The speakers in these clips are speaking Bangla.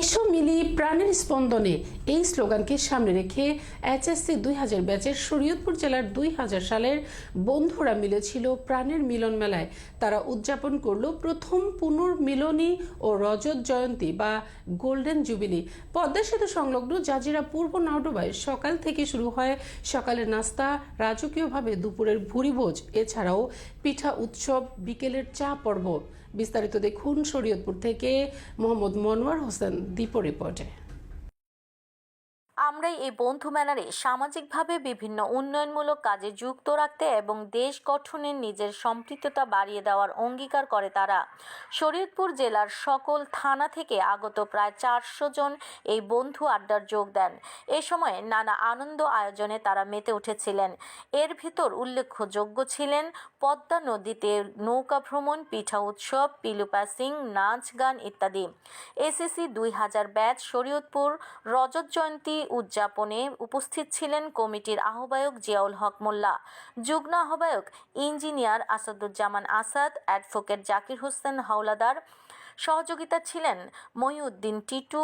এসো মিলি প্রাণের স্পন্দনে এই স্লোগানকে সামনে রেখে এইচএসসি দুই হাজার ব্যাচের শরীয়তপুর জেলার দুই হাজার সালের বন্ধুরা মিলেছিল প্রাণের মিলন মেলায়। তারা উদযাপন করল প্রথম পুনর্মিলনী ও রজত জয়ন্তী বা গোল্ডেন জুবিলি। পদ্মা সেতু সংলগ্ন জাজিরা পূর্ব নাওডোবায় সকাল থেকে শুরু হয় সকালের নাস্তা, রাজকীয়ভাবে দুপুরের ভুরিভোজ, এছাড়াও পিঠা উৎসব, বিকেলের চা পর্ব। বিস্তারিত দেখুন শরীয়তপুর থেকে মোহাম্মদ মনোয়ার হোসেন। দীপ রিপোর্টে আমরাই এই বন্ধু মেলারে সামাজিকভাবে বিভিন্ন উন্নয়নমূলক কাজে যুক্ত রাখতে এবং দেশ গঠনের নিজের সম্পৃক্ততা বাড়িয়ে দেওয়ার অঙ্গীকার করে তারা। শরীয়তপুর জেলার সকল থানা থেকে আগত প্রায় চারশো জন এই বন্ধু আড্ডার যোগ দেন। এ সময় নানা আনন্দ আয়োজনে তারা মেতে উঠেছিলেন। এর ভিতর উল্লেখযোগ্য ছিলেন পদ্মা নদীতে নৌকা ভ্রমণ, পিঠা উৎসব পিলু প্যাসিং নাচ গান ইত্যাদি। এসএসসি দুই হাজার ব্যাচ শরীয়তপুর, রজত জয়ন্তী উদযাপনে উপস্থিত ছিলেন কমিটির আহ্বায়ক জিয়াউল হক মোল্লা, যুগ্ম আহ্বায়ক ইঞ্জিনিয়ার আসাদুজ্জামান আসাদ, অ্যাডভোকেট জাকির হোসেন হাওলাদার সহযোগিতা ছিলেন মহিউদ্দিন টিটু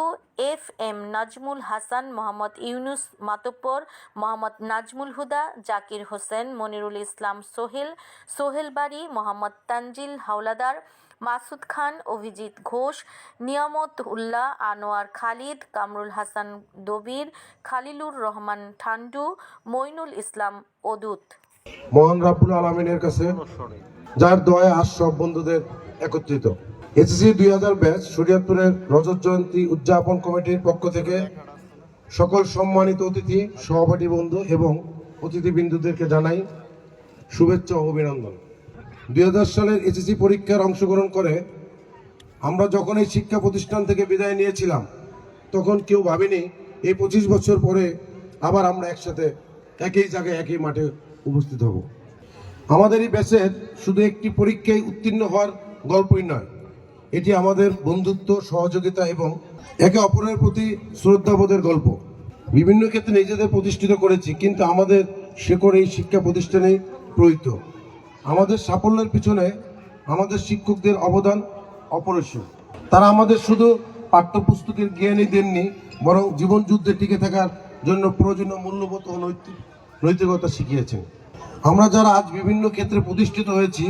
এফ এম নাজমুল হাসান, মোহাম্মদ ইউনুস মাতব্বর, মোহাম্মদ নাজমুল হুদা, জাকির হোসেন, মনিরুল ইসলাম সোহেল সোহেল বাড়ি মোহাম্মদ তানজিল হাওলাদার, মাসুদ খান, অভিজিৎ ঘোষ নিয়ামত উল্লাহ আনোয়ার খালিদ, কামরুল হাসান দবির, খালিলুর রহমান ঠান্ডু মইনুল ইসলাম ওদুত। মহান রাব্বুল আলমিনের কাছে যার দয়া আজ সব বন্ধুদের একত্রিত। এসএসসি দুই হাজার ব্যাচ শরীয়তপুরের রজত জয়ন্তী উদযাপন কমিটির পক্ষ থেকে সকল সম্মানিত অতিথি, সহপাঠী বন্ধু এবং অতিথিবৃন্দুদেরকে জানাই শুভেচ্ছা ও অভিনন্দন। দুই হাজার সালের এসএসসি পরীক্ষার অংশগ্রহণ করে আমরা যখন এই শিক্ষা প্রতিষ্ঠান থেকে বিদায় নিয়েছিলাম, তখন কেউ ভাবেনি এই পঁচিশ বছর পরে আবার আমরা একসাথে একই জায়গায় একই মাঠে উপস্থিত হব। আমাদের এই ব্যাচের শুধু একটি পরীক্ষায় উত্তীর্ণ হওয়ার গল্পই নয় এটি আমাদের বন্ধুত্ব, সহযোগিতা এবং একে অপরের প্রতি শ্রদ্ধাবোধের গল্প। বিভিন্ন ক্ষেত্রে নিজেদের প্রতিষ্ঠিত করেছি, কিন্তু আমাদের শেকড় এই শিক্ষা প্রতিষ্ঠানেই প্রয়িত। আমাদের সাফল্যের পিছনে আমাদের শিক্ষকদের অবদান অপরিসীম। তারা আমাদের শুধু পাঠ্যপুস্তকের জ্ঞানই দেননি, বরং জীবন যুদ্ধে টিকে থাকার জন্য প্রয়োজনীয় মূল্যবোধ ও নৈতিক নৈতিকতা শিখিয়েছেন। আমরা যারা আজ বিভিন্ন ক্ষেত্রে প্রতিষ্ঠিত হয়েছি,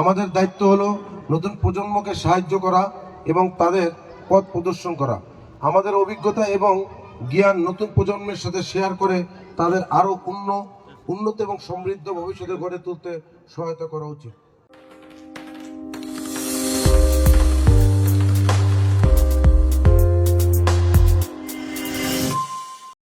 আমাদের দায়িত্ব হলো নতুন প্রজন্মকে সাহায্য করা এবং তাদের পথ প্রদর্শন করা। আমাদের অভিজ্ঞতা এবং জ্ঞান নতুন প্রজন্মের সাথে শেয়ার করে তাদের আরও উন্ন, উন্নত এবং সমৃদ্ধ ভবিষ্যতে গড়ে তুলতে সহায়তা করা উচিত।